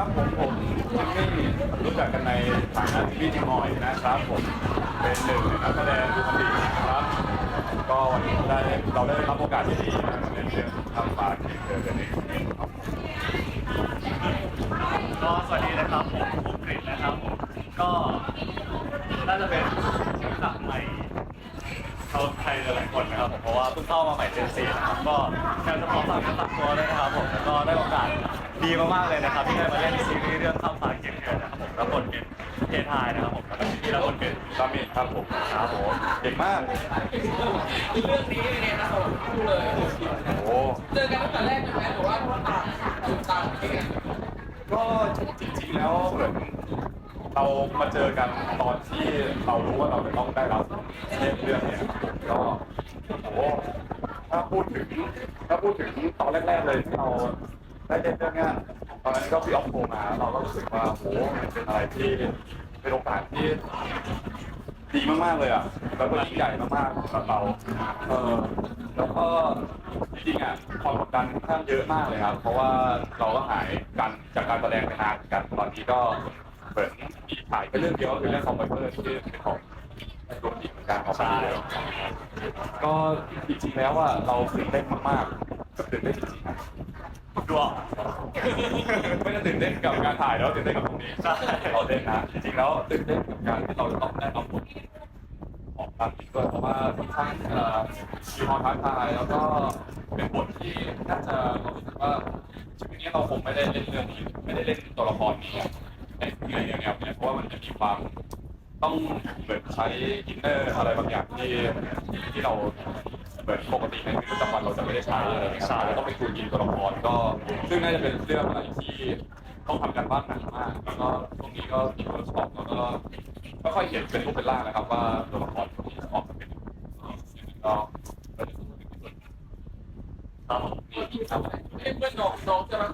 ครับผมผมจิมมี่รู้จักกันในฐานะจิมมี่จิมอยนะครับผมเป็นหนึ่งในนักแสดงดูมันดีนะครับ ก็วันนี้ได้เราได้รับโอกาสที่ดีนะในเรื่องทำฝากเจอกันเองครับก็สวัสดีนะครับผมภูกฤษนะครับผมก็น่าจะเป็นนักศึกใหม่ชาวไทยหลายๆคนนะครับผมเพราะว่าเพิ่งเข้ามาใหม่เจนซีนะครับก็อยากจะขอฝากเนื้อฝากตัวด้วยนะครับผมแล้วก็ได้โอกาส ดีมากๆเลยนะครับที่ได้มาเล่นซีรีส์เรื่องข้ามฟ้าเกียรติเดือนนะครับผมรับบทเป็นเททายนะครับผมแล้วก็ที่รับบทเป็นสามีครับผมครับผมเก่งมาก เรื่องนี้เนี่ยนะผมดูเลยโอ้เจอกันตั้งแต่แรกเลยไหมหรือว่าต่างจุดต่างเองก็จริงๆแล้วเหมือนเรามาเจอกันตอนที่เรารู้ว่าเราจะต้องได้รับเล่นเรื่องเนี้ยก็โอ้โหถ้าพูดถึงถ้าพูดถึงตอนแรกๆเลยที่เรา ได้เล่นเรื่องเนี้ยตอนนั้นก็พี่ออฟโทรมาเราก็รู้สึกว่าโหมันเป็นอะไรที่เป็นโอกาสที่ดีมากๆเลยอะแล้วก็ยิ่งใหญ่มากๆสำหรับเราเออแล้วก็จริงๆอะความกดดันค่อนข้างเยอะมากเลยครับ เพราะว่าเราก็หายกันจากการแสดงไปนานเหมือนกันตอนนี้ก็เหมือนมีถ่ายแค่เรื่องเดียวก็คือเรื่องของไบเบอร์ที่เป็นของดวงดีเหมือนกันของมันเลยก็จริงๆแล้วอะเราตื่นเต้นมากๆตื่นเต้นจริงๆ ดวงไม่ได้ตื่นเต้นกับการถ่ายแล้วตื่นเต้นกับตรงนี้ใช่เราเต้นนะจริงๆแล้วตื่นเต้นกับการที่เราจะต้องได้รับบทออกมาอีกด้วยเพราะว่าค่อนข้างเอ่อมีความท้าทายแล้วก็เป็นบทที่น่าจะเรารู้สึกว่าชีวิตนี้เราคงไม่ได้เล่นเรื่องนี้ไม่ได้เล่นตัวละครนี้ในในแนวๆเนี้ยเพราะว่ามันจะมีความต้องเหมือนใช้อินเนอร์อะไรบางอย่างที่ที่เรา เหมือนปกติในชีวิตประจำวันเราจะไม่ได้ใช้อะไรอย่างเงี้ยเราต้องไปคุยกินตัวละครก็ ซึ่งน่าจะเป็นเรื่องอะไรที่ต้องทำกันบ้านหนักมากแล้วก็ตรงนี้ก็มีเวิร์กช็อปแล้วก็ค่อยเห็นเป็นรูปเป็นร่างนะครับ ว่าตัวละครตัวนี้จะออกมาเป็นก็ก็จะรู้สึกที่สุดครับผมครับเล่นเพื่อนน้องน้องจะมา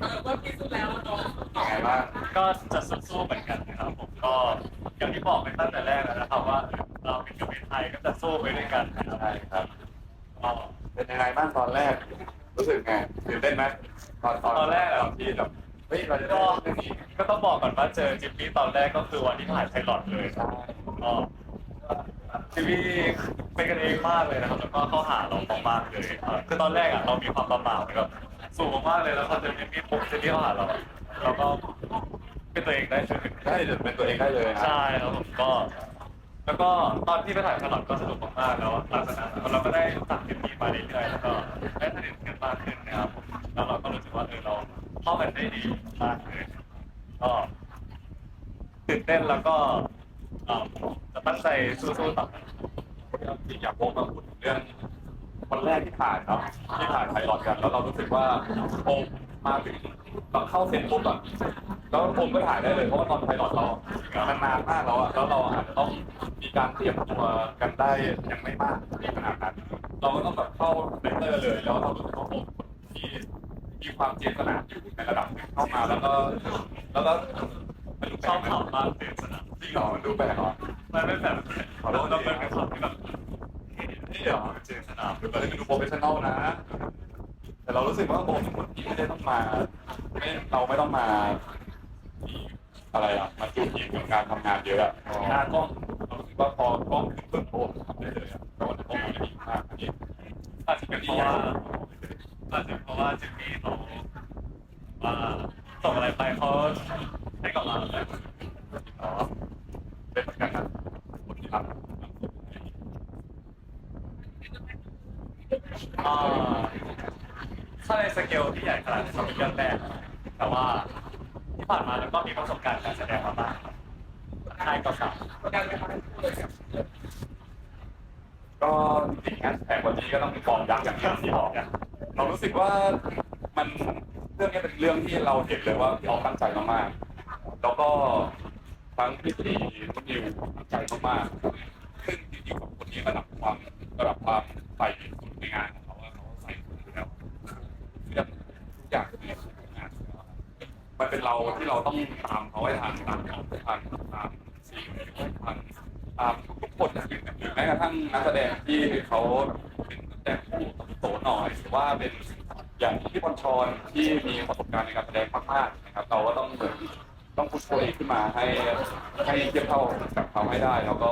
เออเมื่อกี้สุดแล้วน้องยังไงบ้างก็จะสู้ๆเหมือนกันนะครับผมก็อย่างที่บอกไปตั้งแต่แรกแล้วนะครับว่า เราเป็นกับไทยก็จะสู้ไปด้วยกันนะครับใช่ครับก็เป็นยังไงบ้างตอนแรก รู้สึกไงตื่นเต้นไหมตอนตอนแรกอะที่แบบเฮ้ยเราจะได้ก็เรื่องนี้ก็ต้องบอกก่อนว่าเจอจิมมี่ตอนแรกก็คือวันที่ถ่ายไพลอตเลยครับก็จิมมี่เป็นกันเองมากเลยนะครับ แล้วก็เข้าหาเรามากๆเลยครับคือตอนแรกอะเรามีความประหม่าเหมือนกับสูงมากๆเลยแล้วพอเจอจิมมี่ปุ๊บจิมมี่เข้าหาเราเราก็เป็นตัวเองได้เลยได้เดี๋ยวเป็นตัวเองได้เลยนะใช่ครับผมก็ แล้วก็ตอนที่ไปถ่ายไพลอตก็สนุกมากๆแล้วหลังจากนั้นเราก็ได้รู้จักจิมมี่มาเรื่อยๆแล้วก็ได้สนิทกันมากขึ้นนะครับผมแล้วเราก็รู้สึกว่าเออเราเข้ากันได้ดีมากเลยก็ตื่นเต้นแล้วก็เอ่อจะตั้งใจสู้ๆต่อไปจริงอยากโพสต์มาพูดถึงเรื่องวันแรกที่ถ่ายเนาะที่ถ่ายไพลอตกัน แล้วเรารู้สึกว่าโอมมาถึงเราเข้าเซ็นปุ๊บอะแล้วโอมก็ถ่ายได้เลยเพราะว่าตอนไพลอตเรามันนานมากแล้วอะแล้วเราอาจจะต้อง มีการเตรียมตัวกันได้ยังไม่มากขนาดนั้นเราก็ต้องแบบเข้าเลเตอร์เลยแล้วเรารู้สึกว่าโอมที่มีความเจตนาอยู่ในระดับหนึ่งเข้ามาแล้วก็แล้วก็มันดูแปชลอบกไหมขับมากเต็มสนามจริงเหรอมันดูแปลกเหรอมันไม่แบบเราเราเป็นขับที่แบบนี่เหรอเจนสนามคือเราได้ไปดูโปรเฟชชั่นอลนะแต่เรารู้สึกว่าโบเป็นคนที่ไม่ได้ต้องมาไม่เราไม่ต้องมาอะไรอะมาจูนยิงกับการทำงานเยอะอะหน้ากล้อง เรารู้สึกว่าพอกล้องขึ้นเพิ่มโบทำได้เลยอะแต่ว่าในกล้องมันไม่ดีมากอันนี้อาจจะเป็นเพราะว่าอาจจะเพราะว่าจิมมี่เขาว่าส่งอะไรไปเขาให้กลับเราแบบอ๋อเป็นเหมือนกันนะคนที่รับอ่าถ้าในสเกลที่ใหญ่ขนาดนี้เขาเป็นเรื่องแรกแต่ว่าที่ผ่านมาแล้วก็มีประสบการณ์การแสดงมาบ้าง ครับใช่ก็สามประกันไม่ทำให้เลยครับก็จริงๆงานแสดงวันนี้ก็ต้องมีฟอร์มยักษ์อย่างที่บอกเนี่ยเรารู้สึกว่ามันเรื่องนี้เป็นเรื่องที่เราเห็นเลยว่าพี่ออฟตั้งใจมากๆแล้วก็ทั้งพี่ตีนุ่นนิวตั้งใจมากๆซึ่งจริงๆกับคนนี้ระดับความระดับความใส่สุดในงานของเขาเขาใส่สุดอยู่แล้วเรื่องทุกอย่างในงานอยู่แล้วมันเป็นเราที่เราต้องตามเขาให้ทันตามเขาให้ทันตามสิ่งที่เขาให้ทัน ตามทุกๆคนนะแม้กระทั่งนักแสดงที่เขาเป็นนักแสดงคู่โตหน่อยหรือว่าเป็นอย่างพี่บอลชอนที่มีประสบการณ์ในการแสดงมากๆนะครับ เราก็ต้องเหมือนต้องพุชตัวเองขึ้นมาให้ให้เทียบเท่ากับเขาให้ได้ แล้วก็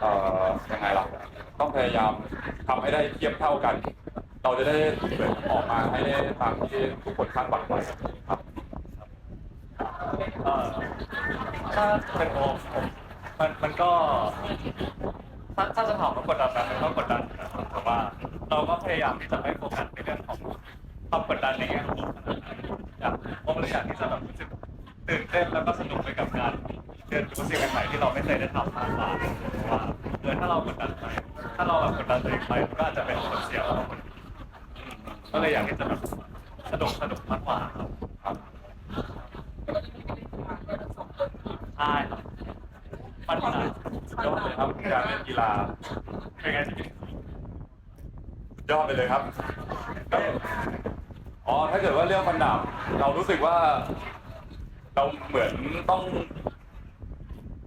เอ่อยังไงล่ะต้องพยายามทำให้ได้เทียบเท่ากัน เราจะได้เหมือนออกมาให้ได้ตามที่ทุกคนคาดหวังไว้ครับ เอ่อถ้าเป็นโอมผม มันมันก็ถ้าถ้าจะถามว่ากดดันไหมมันก็กดดันนะแต่ว่า เราก็พยายามที่จะไม่โฟกัสในเรื่องของความกดดันในแง่ของอยากผมเลยอยากที่จะแบบรู้สึกตื่นเต้นแล้วก็สนุกไปกับการเรียนรู้สิ่งใหม่ๆที่เราไม่เคยได้ทำมากกว่าเพราะว่าเออถ้าเรากดดันไปถ้าเราแบบกดดันตัวเองไปมันก็อาจจะเป็นผลเสียกับเราก็เลยอยากที่จะแบบสนุกสนุกมากกว่าครับ ครับ ใช่ครับมันขนาด ครับการเล่นกีฬาเป็นไงที่ยอดไปเลยครับ อ๋อ ถ้าเกิดว่าเรื่องฟันดาบเรารู้สึกว่า เราเหมือนต้อง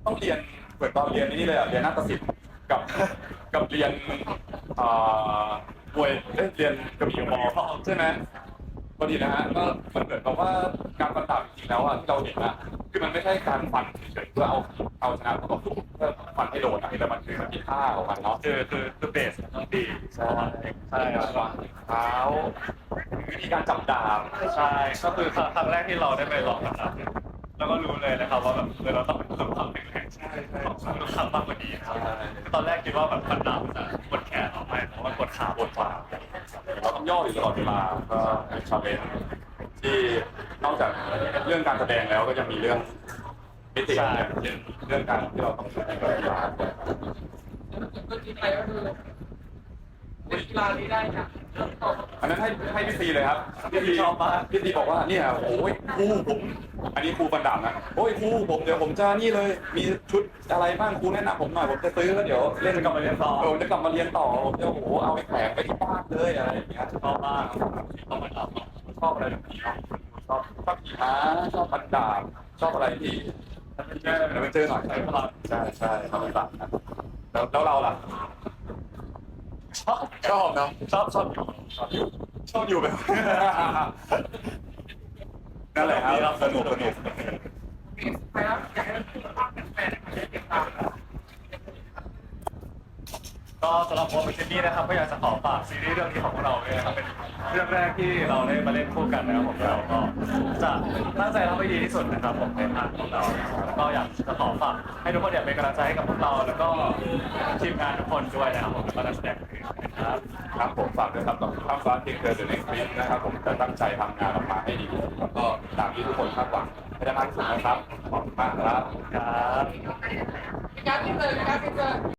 ต้องเรียนเหมือนตอนเรียนนี่เลยอะเรียนนาฏศิลป์กับกับเรียนอ่ามวยเอ้ยเรียนกระบี่มอใช่ไหม พอดีนะฮะก็มันเหมือนกับว่าการฟันดาบจริงๆแล้วอะที่เราเห็นอะคือมันไม่ใช่การฟันเฉยๆเพื่อเอาเอาชนะคู่ต่อสู้เพื่อฟันให้โดนอะแต่มันคือมันมีท่าของมันเนาะคือคือคือเบสมันต้องดีใช่ใช่ครับวางเท้าวิธีการจับดาบใช่ก็คือครั้งครั้งแรกที่เราได้ไปลองกันนะแล้วก็รู้เลยนะครับว่าแบบเออเราต้องเพิ่มความแข็งแรงใช่ใช่ทุกครั้งมากกว่านี้นะครับคือตอนแรกคิดว่าแบบฟันดาบจะกดแขนออกไปเพราะว่ากดขาบนขวา เราต้องย่ออยู่ตลอดเวลาก็เป็นชาเลนจ์ที่นอกจากเรื่องการแสดงแล้วก็ยังมีเรื่องมิติอย่างเช่นเรื่องการที่เราต้องใช้กับกีฬาด้วยก็กินไปก็คือเล่นกีฬานี้ได้ค่ะเริ่มต้น อันนั้นให้ให้พี่ซีเลยครับพี่ซีชอบมากพี่ซีบอกว่าเนี่ยโอ้ยครูผม อันนี้ครูฟันดาบนะโอ้ยครูผมเดี๋ยวผมจะนี่เลย มีชุดอะไรบ้างครูแนะนำผมหน่อยผมจะซื้อแล้วเดี๋ยวเล่นกลับมาเรียนต่อเออผมจะกลับมาเรียนต่อผมจะโอ้โหเอาไปแขวนไปที่บ้านเลยอะไรอย่างเงี้ยชอบมากชอบมันดับชอบอะไรแบบนี้เนาะชอบชอบขี่ม้าชอบฟันดาบชอบอะไรที่มันเจอมันเจอหน่อยใช่ครับใช่ใช่ชอบฟันดาบนะแล้วแล้วเราล่ะ ชอบชอบเนาะชอบชอบชอบอยู่ชอบอยู่แบบ นั่นแหละครับสนุกสนุก ไปแล้วอยากให้ภาพแฟนๆได้ติดตาม ก็สำหรับผมเป็นนี้นะครับก็อยากจะขอฝากซีรีส์เรื่องนี้ของพวกเราเลยนะครับเป็นเรื่องแรกที่เราได้มาเล่นคู่กันนะครับผมเราก็จะตั้งใจทำให้ดีที่สุดนะครับผมในทางของเราแล้วก็อยากจะขอฝากให้ทุกคนเนี่ยเป็นกำลังใจให้กับพวกเราแล้วก็ทีมงานทุกคนด้วยนะครับผมแล้วก็นักแสดงอื่นๆนะครับครับผมฝากด้วยครับกับข้ามฟ้าเทียงเกินหรือในคลิปนะครับผมจะตั้งใจทำงานออกมาให้ดีแล้วก็ตามที่ทุกคนคาดหวังให้ได้มากที่สุดนะครับขอบคุณมากครับครับ การที่เจอการที่เจอ